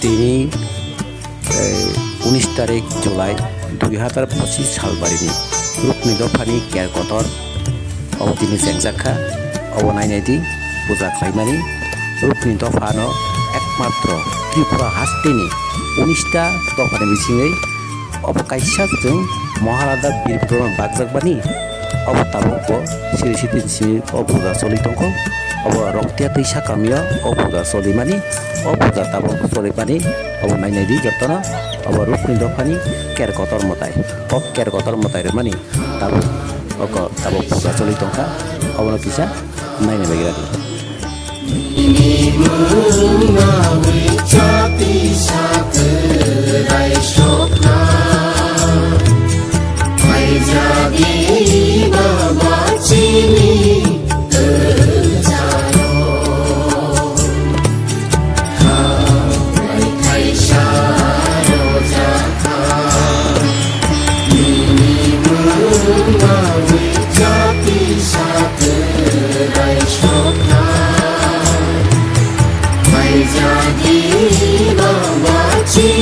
তিনি উনিশ তারিখ জুলাই দুই হাজার পঁচিশ সাল বাড়িনি রুকনি দফানি কেয়ার কটর অব তিনি জেংজাখা পূজা খাইমানি রুকনি দফানো একমাত্র ত্রিপুরা হাস্তিনি উনিশটা দফানি বিছিङै অব মহারাজা বীর বিক্রম অবতাবব্য সিরিসিতিনসি অপূজা চলিতঙ্ক অব রক্তিয়াতি সাকামিয়া অপূজা চলিমানি অপূজা তাবক চলিপানি অব মাইনাইদি যতন অব রূপনিন্দ ফানি কেরকতর মতাই অব কেরকতর মতাই মানি, তাবক অক তাবক পূজা চলিতঙ্কা অবনকিসা মাইনাই বেগিরাদি Jai Jai Jai Jai Jai